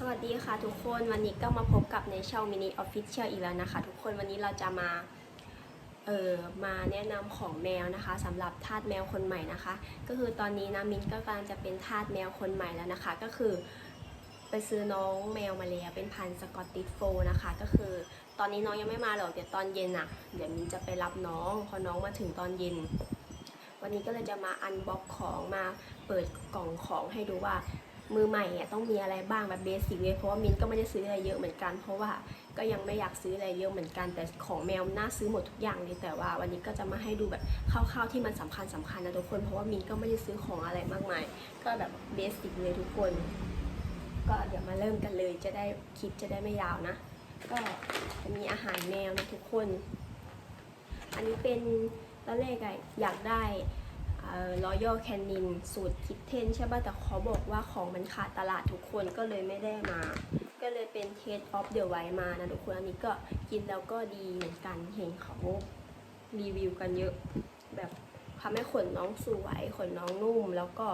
สวัสดีค่ะทุกคนวันนี้ก็มาพบกับในช่องมินิออฟฟิเชียลอีกแล้วนะคะ ทุกคนวันนี้เราจะมาเออมาแนะนำของแมวนะคะสำหรับทาสแมวคนใหม่นะคะ ก็คือตอนนี้นะมินก็กำลังจะเป็นทาสแมวคนใหม่แล้วนะคะ ก็คือ ไปซื้อน้องแมวมาแล้วเป็นพันสกอตติชโฟนะคะ ก็คือตอนนี้น้องยังไม่มาหรอกเดี๋ยวตอนเย็นอะเดี๋ยวมินจะไปรับน้องพอน้องมาถึงตอนเย็น วันนี้ก็เลยจะมาอันบ็อกของมาเปิดกล่องของให้ดูว่า มือใหม่อะต้องมีอะไรบ้างแบบเบสิกเลยเพราะว่ามินก็ไม่ได้ซื้ออะไรเยอะเหมือนกัน เพราะว่าก็ยังไม่อยากซื้ออะไรเยอะเหมือนกัน แต่ของแมวน่าซื้อหมดทุกอย่างเลยแต่ว่าวันนี้ก็จะมาให้ดูแบบคร่าวๆที่มันสำคัญสำคัญนะทุกคนเพราะว่ามินก็ไม่ได้ซื้อของอะไรมากมาย ก็แบบเบสิกเลยทุกคน ก็เดี๋ยวมาเริ่มกันเลยจะได้คลิปจะได้ไม่ยาวนะ ก็จะมีอาหารแมวนะทุกคน อันนี้เป็นตอนแรกอะอยากได้ รอยัลแคนนินสูตรคิดเทนใช่ป่ะแต่เขาบอกว่าของมันขาดตลาดทุกคนก็เลยไม่ได้มา ก็เลยเป็นเทสออฟเดอะไวมานะทุกคนอันนี้ก็กินแล้วก็ดีเหมือนกันเห็นเขารีวิวกันเยอะ แบบทำให้ขนน้องสวยขนน้องนุ่มแล้วก็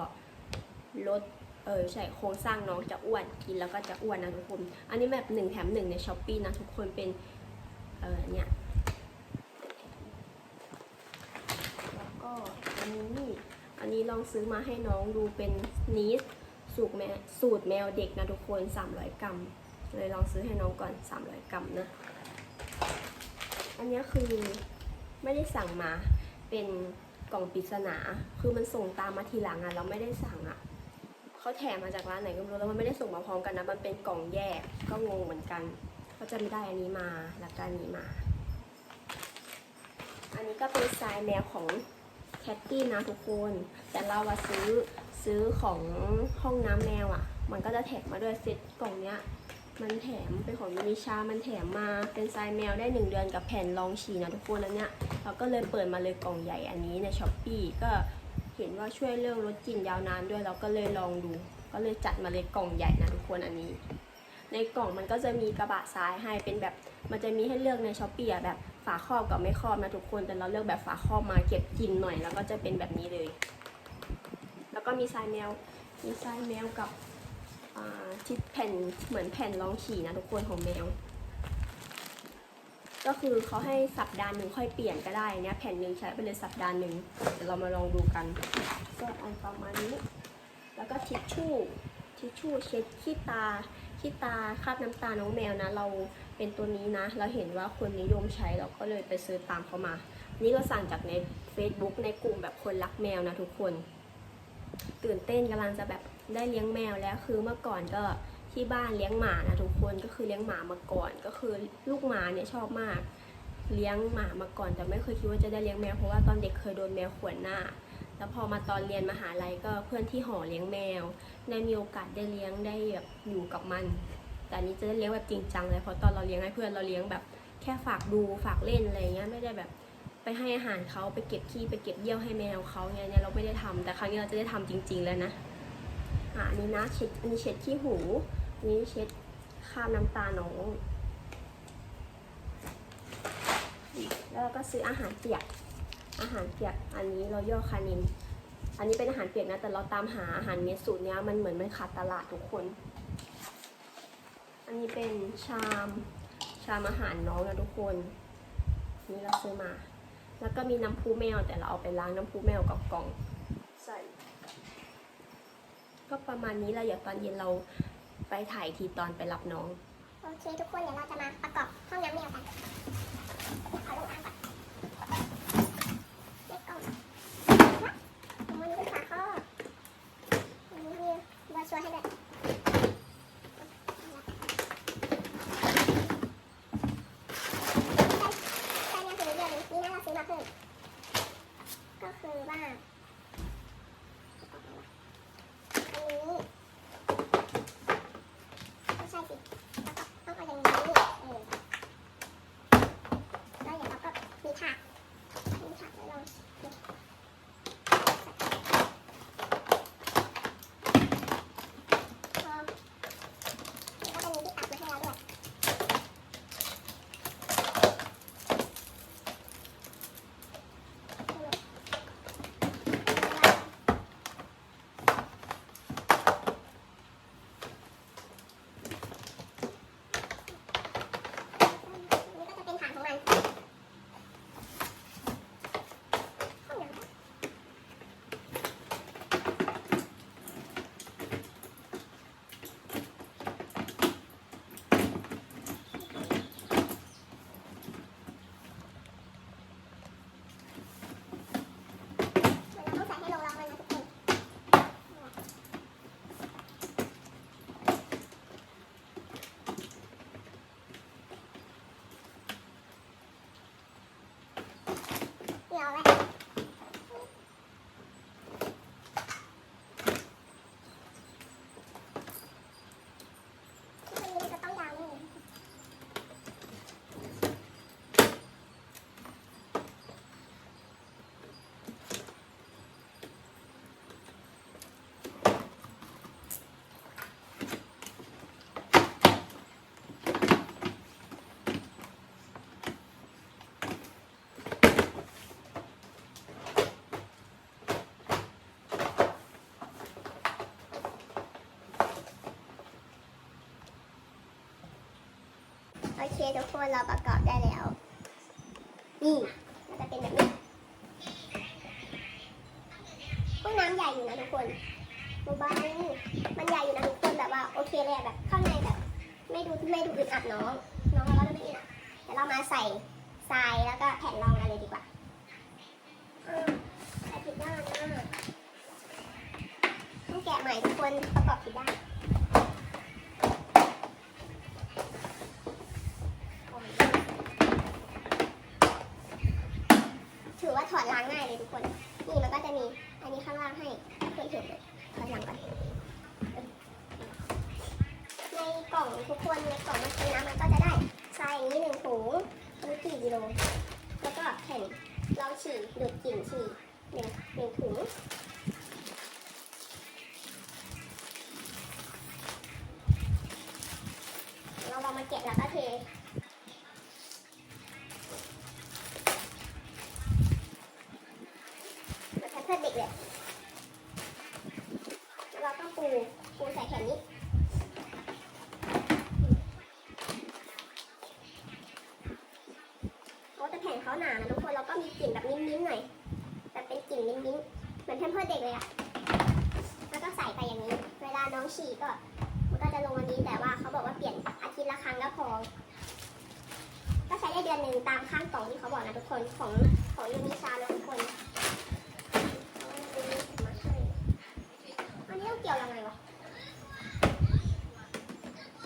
ลดเออใช่โครงสร้างน้องจะอ้วนกินแล้วก็จะอ้วนนะทุกคน อันนี้แบบหนึ่งแถมหนึ่งในช้อปปีนะทุกคนเป็นเออเนี่ย แล้วก็อันนี้ อันนี้ลองซื้อมาให้น้องดูเป็นนีสสูตรแมวสูตรแมวเด็กนะทุกคน 300 กรัม เลยลองซื้อให้น้องก่อน 300 กรัมนะ อันนี้คือไม่ได้สั่งมาเป็นกล่องปริศนา คือมันส่งตามมาทีหลังอะเราไม่ได้สั่งอะเขาแถมมาจากร้านไหนก็ไม่รู้แล้วมันไม่ได้ส่งมาพร้อมกันนะ มันเป็นกล่องแยกก็งงเหมือนกันก็จะไม่ได้อันนี้มาแล้วก็อันนี้มา อันนี้ก็เป็นทรายแมวของ แคทตี้นะทุกคน แต่เราอะซื้อซื้อของห้องน้ำแมวอะมันก็จะแถมมาด้วยเซ็ตกล่องเนี้ย มันแถมเป็นของมินิชา มันแถมมาเป็นทรายแมวได้หนึ่งเดือนกับแผ่นรองฉี่นะทุกคนแล้วเนี้ยเราก็เลยเปิดมาเลยกล่องใหญ่อันนี้ในช้อปปีก็เห็นว่าช่วยเรื่องลดกลิ่นยาวนานด้วยเราก็เลยลองดู ก็เลยจัดมาเลยกล่องใหญ่นะทุกคนอันนี้ ในกล่องมันก็จะมีกระบะทรายให้เป็นแบบมันจะมีให้เลือกในช้อปปี้อะแบบ ฝาครอบกับไม่ครอบนะทุกคน แต่เราเลือกแบบฝาครอบมาเก็บกลินหน่อย แล้วก็จะเป็นแบบนี้เลย แล้วก็มีทรายแมว มีทรายแมวกับอ่าที่แผ่นเหมือนแผ่นรองฉี่นะทุกคนของแมว ก็คือเขาให้สัปดาห์หนึ่งค่อยเปลี่ยนก็ได้เนี่ยแผ่นหนึ่งใช้ไปเลยสัปดาห์หนึ่งเดี๋ยวเรามาลองดูกันก็อันประมาณนี้ แล้วก็ทิชชู่ทิชชู่เช็ดขี้ตา ขี้ตาคราบน้ำตาน้องแมวนะ เราเป็นตัวนี้นะ เราเห็นว่าคนนิยมใช้เราก็เลยไปซื้อตามเขามา นี่เราสั่งจากใน Facebook ในกลุ่มแบบคนรักแมวนะทุกคน ตื่นเต้นกำลังจะแบบได้เลี้ยงแมวแล้วคือเมื่อก่อนก็ที่บ้านเลี้ยงหมานะทุกคนก็คือเลี้ยงหมามาก่อน ก็คือลูกหมาเนี่ยชอบมาก เลี้ยงหมามาก่อนแต่ไม่เคยคิดว่าจะได้เลี้ยงแมวเพราะว่าตอนเด็กเคยโดนแมวข่วนหน้า แล้วพอมาตอนเรียนมหาลัยก็เพื่อนที่หอเลี้ยงแมว ได้มีโอกาสได้เลี้ยงได้แบบอยู่กับมัน แต่นี้จะได้เลี้ยงแบบจริงจังเลยเพราะตอนเราเลี้ยงให้เพื่อนเราเลี้ยงแบบแค่ฝากดูฝากเล่นอะไรเงี้ยไม่ได้แบบไปให้อาหารเขาไปเก็บขี้ไปเก็บเยี่ยวให้แมวเขาเนี่ยเนี่ยเราไม่ได้ทำแต่ครั้งนี้เราจะได้ทำจริง ๆ แล้วนะอะนนี้นะเช็ดอันนี้เช็ดขี้หูอันนี้เช็ดข้ามน้ำตาน้องแล้วเราก็ซื้ออาหารเปียก อาหารเปียกอันนี้เราย่อคานิน อันนี้เป็นอาหารเปียกนะ แต่เราตามหาอาหารเม็ดสูตรเนี้ยมันเหมือนมันขาดตลาดทุกคน อันนี้เป็นชามชามอาหารน้องนะทุกคน นี่เราซื้อมา แล้วก็มีน้ำพุแมวแต่เราเอาไปล้างน้ำพุแมวกับกล่องใส่ก็ประมาณนี้แหละเดี๋ยวตอนเย็นเราไปถ่ายทีตอนไปรับน้อง โอเคทุกคนเดี๋ยวเราจะมาประกอบห้องน้ำแมวกันขอลงอ่างก่อนเล็กกล่อง มันเป็นฝาข้อมันมีบอชัวยให้ด้วย เคทุกคนเราประกอบได้แล้ว นี่มันจะเป็นแบบนี้ห้องน้ำใหญ่อยู่นะทุกคนเบาๆมันใหญ่อยู่นะทุกคนแบบว่าโอเคเลยแบบข้างในแบบ ไม่ดูไม่ดูอึดอัดน้อง น้องเราก็จะไม่อึดอัดเดี๋ยวเรามาใส่ทรายแล้วก็แผ่นรองกันเลยดีกว่าอ้าวใส่ผิดด้านนะต้องแกะใหม่ทุกคนประกอบผิดด้าน ล้างง่ายเลยทุกคน นี่มันก็จะมีอันนี้ข้างล่างให้เพื่อนเห็นเลยถอดล้างก่อน ในกล่องทุกคนในกล่องมันเป็นน้ำมันก็จะได้ทรายอย่างนี้หนึ่งถุงนี่กี่กิโลแล้วก็แผ่นรองฉี่ดูดกลิ่นฉี่หนึ่งหนึ่งถุง เราลองมาแกะแล้วก็เท แบบแพมเพิร์สเด็กเลยแล้ว เราต้อปูใส่แผ่นนี้โอ้แต่แผ่นเขาหนานะทุกคนแล้วก็มีกลิ่นแบบมิ้นๆหน่อยแบบเป็นกลิ่นมิ้นๆเหมือนแพมเพิร์สเด็กเลยอะแล้วก็ใส่ไปอย่างนี้ เวลาน้องฉี่ก็มันก็จะลงวันนี้แต่ว่าเขาบอกว่าเปลี่ยนอาทิตย์ละครั้งก็พอก็ใช้ได้เดือนหนึ่งตามข้างกล่องที่เขาบอกนะทุกคนของของยูนิชานะทุกคนต้องเกี่ยวยังไงวะ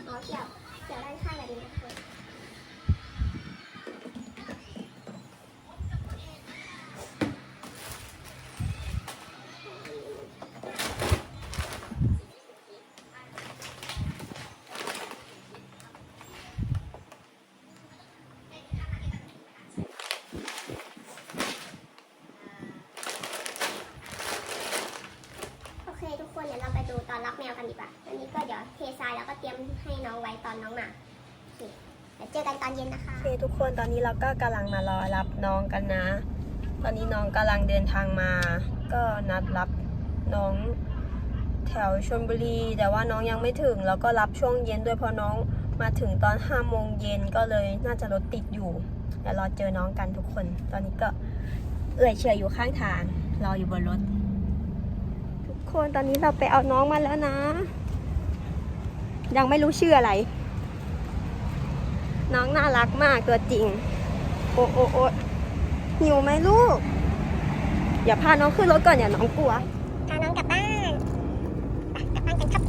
อ๋อ เกี่ยว เกี่ยวด้านข้างแบบนี้นะคะโอเค ทุกคนเดี๋ยวเราไปดูตอนรับแมวกัน ดีกว่า อันนี้ก็เดี๋ยวเททรายแล้วก็เตรียมให้น้องไว้ตอนน้องมาเคเดี๋ยวเจอกันตอนเย็นนะคะโอเคทุกคนตอนนี้เราก็กำลังมารอรับน้องกันนะ ตอนนี้น้องกำลังเดินทางมา ก็นัดรับน้องแถวชลบุรี แต่ว่าน้องยังไม่ถึง แล้วก็รับช่วงเย็นด้วยเพราะน้องมาถึงตอน5โมงเย็นก็เลยน่าจะรถติดอยู่เดี๋ยวรอเจอน้องกันทุกคน ตอนนี้ก็เอื่อยเฉยอยู่ข้างทางรออยู่บนรถ คนตอนนี้เราไปเอาน้องมาแล้วนะ ยังไม่รู้ชื่ออะไร น้องน่ารักมากตัวจริง โอ้โอ้โอ้หิวไหมลูก อย่าพาน้องขึ้นรถก่อนอย่าน้องกลัวพาน้องกลับบ้านไปกลับบ้านกันครับ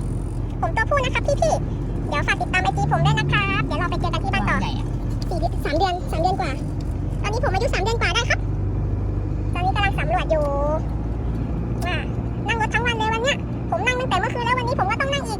ผมตัวผู้นะครับพี่พี่ๆเดี๋ยวฝากติดตามไอจีผมด้วยนะครับ เดี๋ยวเราไปเจอกันที่บ้านต่อสี่เดือนสามเดือนสามเดือนกว่า ตอนนี้ผมอายุสามเดือนกว่าได้ครับ ตอนนี้กำลังสำรวจอยู่ ทั้งวันเลยวันเนี้ยผมนั่งตั้งแต่เมื่อคืนแล้ววันนี้ผมก็ต้องนั่งอีก